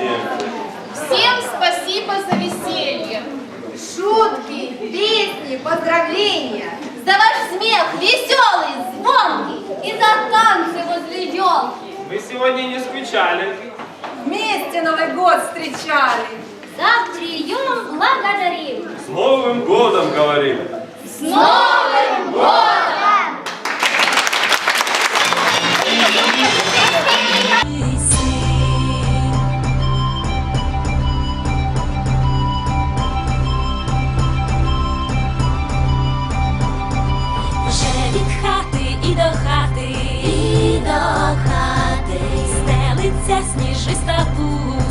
настроением. Всем спасибо за веселье. Шутки, песни, поздравления. За ваш смех веселый, звонкий и за танцы возле елки. Вы сегодня не скучали. Вместе Новый год встречали. За прием благодарим. С Новым годом, говорим! І до